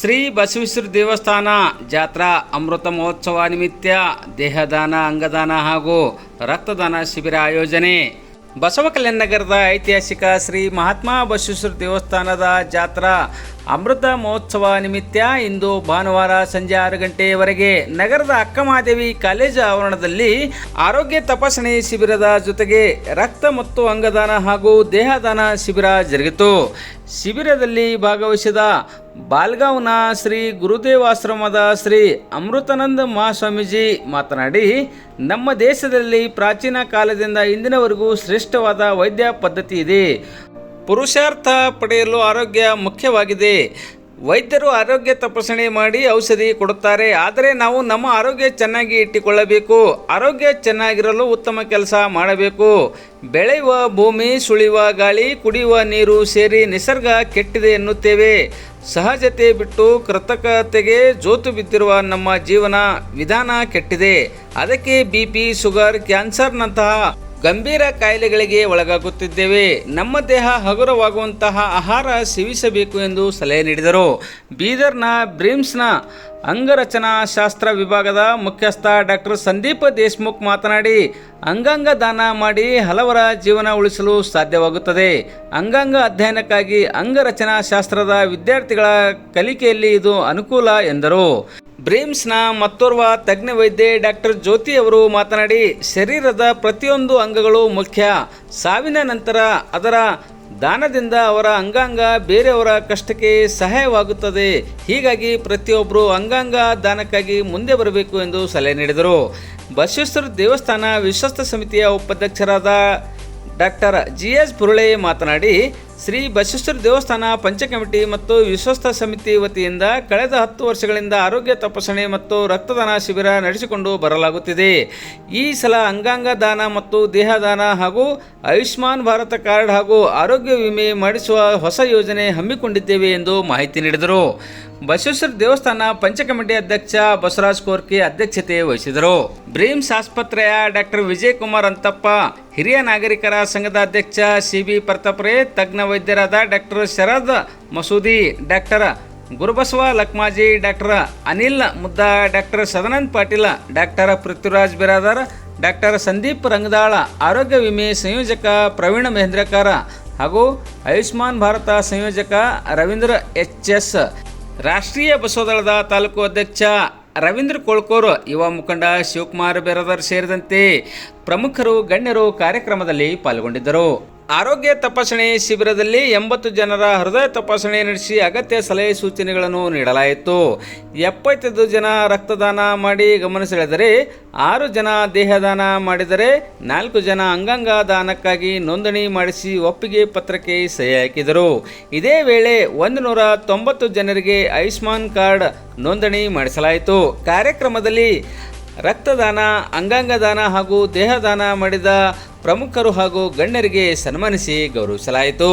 ಶ್ರೀ ಬಸವೇಶ್ವರ ದೇವಸ್ಥಾನ ಜಾತ್ರಾ ಅಮೃತ ಮಹೋತ್ಸವ ನಿಮಿತ್ತ ದೇಹದಾನ, ಅಂಗದಾನ ಹಾಗೂ ರಕ್ತದಾನ ಶಿಬಿರ ಆಯೋಜನೆ. ಬಸವ ನಗರದ ಐತಿಹಾಸಿಕ ಶ್ರೀ ಮಹಾತ್ಮ ಬಸವೇಶ್ವರ ದೇವಸ್ಥಾನದ ಜಾತ್ರಾ ಅಮೃತ ಮಹೋತ್ಸವ ನಿಮಿತ್ತ ಇಂದು ಭಾನುವಾರ ಸಂಜೆ ಆರು ಗಂಟೆಯವರೆಗೆ ನಗರದ ಅಕ್ಕಮಹಾದೇವಿ ಕಾಲೇಜು ಆವರಣದಲ್ಲಿ ಆರೋಗ್ಯ ತಪಾಸಣೆ ಶಿಬಿರದ ಜೊತೆಗೆ ರಕ್ತ ಮತ್ತು ಅಂಗದಾನ ಹಾಗೂ ದೇಹದಾನ ಶಿಬಿರ ಜರುಗಿತು. ಶಿಬಿರದಲ್ಲಿ ಭಾಗವಹಿಸಿದ ಬಾಲ್ಗಾವ್ನ ಶ್ರೀ ಗುರುದೇವಾಶ್ರಮದ ಶ್ರೀ ಅಮೃತಾನಂದ ಮಹಾಸ್ವಾಮೀಜಿ ಮಾತನಾಡಿ, ನಮ್ಮ ದೇಶದಲ್ಲಿ ಪ್ರಾಚೀನ ಕಾಲದಿಂದ ಇಂದಿನವರೆಗೂ ಶ್ರೇಷ್ಠವಾದ ವೈದ್ಯ ಪದ್ಧತಿ ಇದೆ. ಪುರುಷಾರ್ಥ ಪಡೆಯಲು ಆರೋಗ್ಯ ಮುಖ್ಯವಾಗಿದೆ. ವೈದ್ಯರು ಆರೋಗ್ಯ ತಪಾಸಣೆ ಮಾಡಿ ಔಷಧಿ ಕೊಡುತ್ತಾರೆ. ಆದರೆ ನಾವು ನಮ್ಮ ಆರೋಗ್ಯ ಚೆನ್ನಾಗಿ ಇಟ್ಟುಕೊಳ್ಳಬೇಕು. ಆರೋಗ್ಯ ಚೆನ್ನಾಗಿರಲು ಉತ್ತಮ ಕೆಲಸ ಮಾಡಬೇಕು. ಬೆಳೆಯುವ ಭೂಮಿ ಸುಳಿಯುವ ಗಾಳಿ, ಕುಡಿಯುವ ನೀರು ಸೇರಿ ನಿಸರ್ಗ ಕೆಟ್ಟಿದೆ ಎನ್ನುತ್ತೇವೆ. ಸಹಜತೆ ಬಿಟ್ಟು ಕೃತಕತೆಗೆ ಜೋತು ಬಿದ್ದಿರುವ ನಮ್ಮ ಜೀವನ ವಿಧಾನ ಕೆಟ್ಟಿದೆ. ಅದಕ್ಕೆ ಬಿ ಪಿ, ಶುಗರ್, ಕ್ಯಾನ್ಸರ್ನಂತಹ ಗಂಭೀರ ಕಾಯಿಲೆಗಳಿಗೆ ಒಳಗಾಗುತ್ತಿದ್ದೇವೆ. ನಮ್ಮ ದೇಹ ಹಗುರವಾಗುವಂತಹ ಆಹಾರ ಸೇವಿಸಬೇಕು ಎಂದು ಸಲಹೆ ನೀಡಿದರು. ಬೀದರ್ನ ಬ್ರಿಮ್ಸ್ನ ಅಂಗರಚನಾ ಶಾಸ್ತ್ರ ವಿಭಾಗದ ಮುಖ್ಯಸ್ಥ ಡಾಕ್ಟರ್ ಸಂದೀಪ್ ದೇಶ್ಮುಖ್ ಮಾತನಾಡಿ, ಅಂಗಾಂಗ ದಾನ ಮಾಡಿ ಹಲವರ ಜೀವನ ಉಳಿಸಲು ಸಾಧ್ಯವಾಗುತ್ತದೆ. ಅಂಗಾಂಗ ಅಧ್ಯಯನಕ್ಕಾಗಿ ಅಂಗರಚನಾ ಶಾಸ್ತ್ರದ ವಿದ್ಯಾರ್ಥಿಗಳ ಕಲಿಕೆಯಲ್ಲಿ ಇದು ಅನುಕೂಲ ಎಂದರು. ಬ್ರೇಮ್ಸ್ನ ಮತ್ತೋರ್ವ ತಜ್ಞ ವೈದ್ಯೆ ಡಾಕ್ಟರ್ ಜ್ಯೋತಿ ಅವರು ಮಾತನಾಡಿ, ಶರೀರದ ಪ್ರತಿಯೊಂದು ಅಂಗಗಳು ಮುಖ್ಯ. ಸಾವಿನ ನಂತರ ಅದರ ದಾನದಿಂದ ಅವರ ಅಂಗಾಂಗ ಬೇರೆಯವರ ಕಷ್ಟಕ್ಕೆ ಸಹಾಯವಾಗುತ್ತದೆ. ಹೀಗಾಗಿ ಪ್ರತಿಯೊಬ್ಬರು ಅಂಗಾಂಗ ದಾನಕ್ಕಾಗಿ ಮುಂದೆ ಬರಬೇಕು ಎಂದು ಸಲಹೆ ನೀಡಿದರು. ಬಸವೇಶ್ವರ ದೇವಸ್ಥಾನ ವಿಶ್ವಸ್ತ ಸಮಿತಿಯ ಉಪಾಧ್ಯಕ್ಷರಾದ ಡಾಕ್ಟರ್ ಜಿ ಎಸ್ ಮಾತನಾಡಿ ಶ್ರೀ ಬಸವೇಶ್ವರ ದೇವಸ್ಥಾನ ಪಂಚ ಕಮಿಟಿ ಮತ್ತು ವಿಶ್ವಸ್ತ ಸಮಿತಿ ವತಿಯಿಂದ ಕಳೆದ ಹತ್ತು ವರ್ಷಗಳಿಂದ ಆರೋಗ್ಯ ತಪಾಸಣೆ ಮತ್ತು ರಕ್ತದಾನ ಶಿಬಿರ ನಡೆಸಿಕೊಂಡು ಬರಲಾಗುತ್ತಿದೆ. ಈ ಸಲ ಅಂಗಾಂಗ ದಾನ ಮತ್ತು ದೇಹದಾನ ಹಾಗೂ ಆಯುಷ್ಮಾನ್ ಭಾರತ ಕಾರ್ಡ್ ಹಾಗೂ ಆರೋಗ್ಯ ವಿಮೆ ಮಾಡಿಸುವ ಹೊಸ ಯೋಜನೆ ಹಮ್ಮಿಕೊಂಡಿದ್ದೇವೆ ಎಂದು ಮಾಹಿತಿ ನೀಡಿದರು. ಬಸವೇಶ್ವರ ದೇವಸ್ಥಾನ ಪಂಚ ಕಮಿಟಿ ಅಧ್ಯಕ್ಷ ಬಸವರಾಜ್ ಕೋರ್ಕೆ ಅಧ್ಯಕ್ಷತೆ ವಹಿಸಿದರು. ಬ್ರೀಮ್ಸ್ ಆಸ್ಪತ್ರೆಯ ಡಾಕ್ಟರ್ ವಿಜಯ್ ಕುಮಾರ್ ಅಂತಪ್ಪ, ಹಿರಿಯ ನಾಗರಿಕರ ಸಂಘದ ಅಧ್ಯಕ್ಷ ಸಿ ಬಿ ಪ್ರತಾಪ್ರೆ, ತಜ್ಞ ವೈದ್ಯರಾದ doctor Sharad Masoodi, doctor Gurubasava Lakmaji, doctor Anil Mudda, doctor Sadanand Patil, doctor Prithviraj Biradar, doctor Sandeep Rangadal, ಆರೋಗ್ಯ ವಿಮೆ ಸಂಯೋಜಕ ಪ್ರವೀಣ್ ಮಹೇಂದ್ರಕಾರ ಹಾಗೂ ಆಯುಷ್ಮಾನ್ ಭಾರತ ಸಂಯೋಜಕ ರವೀಂದ್ರ ಎಚ್ ಎಸ್. ರಾಷ್ಟ್ರೀಯ ಬಸವದಳದ ತಾಲೂಕು ಅಧ್ಯಕ್ಷ ರವೀಂದ್ರ ಕೋಳ್ಕೋರ್, ಯುವ ಮುಖಂಡ ಶಿವಕುಮಾರ್ ಬೆರದರ್ ಸೇರಿದಂತೆ ಪ್ರಮುಖರು, ಗಣ್ಯರು ಕಾರ್ಯಕ್ರಮದಲ್ಲಿ ಪಾಲ್ಗೊಂಡಿದ್ದರು. ಆರೋಗ್ಯ ತಪಾಸಣೆ ಶಿಬಿರದಲ್ಲಿ ಎಂಬತ್ತು ಜನರ ಹೃದಯ ತಪಾಸಣೆ ನಡೆಸಿ ಅಗತ್ಯ ಸಲಹೆ ಸೂಚನೆಗಳನ್ನು ನೀಡಲಾಯಿತು. ಎಪ್ಪತ್ತೈದು ಜನ ರಕ್ತದಾನ ಮಾಡಿ ಗಮನ ಸೆಳೆದರೆ ಆರು ಜನ ದೇಹದಾನ ಮಾಡಿದರೆ ನಾಲ್ಕು ಜನ ಅಂಗಾಂಗ ದಾನಕ್ಕಾಗಿ ನೋಂದಣಿ ಮಾಡಿಸಿ ಒಪ್ಪಿಗೆ ಪತ್ರಕ್ಕೆ ಸಹಿ ಹಾಕಿದರು. ಇದೇ ವೇಳೆ ಒಂದು ನೂರ ತೊಂಬತ್ತು ಜನರಿಗೆ ಆಯುಷ್ಮಾನ್ ಕಾರ್ಡ್ ನೋಂದಣಿ ಮಾಡಿಸಲಾಯಿತು. ಕಾರ್ಯಕ್ರಮದಲ್ಲಿ ರಕ್ತದಾನ ಅಂಗಾಂಗ ದಾನ ಹಾಗೂ ದೇಹದಾನ ಮಾಡಿದ ಪ್ರಮುಖರು ಹಾಗೂ ಗಣ್ಯರಿಗೆ ಸನ್ಮಾನಿಸಿ ಗೌರವಿಸಲಾಯಿತು.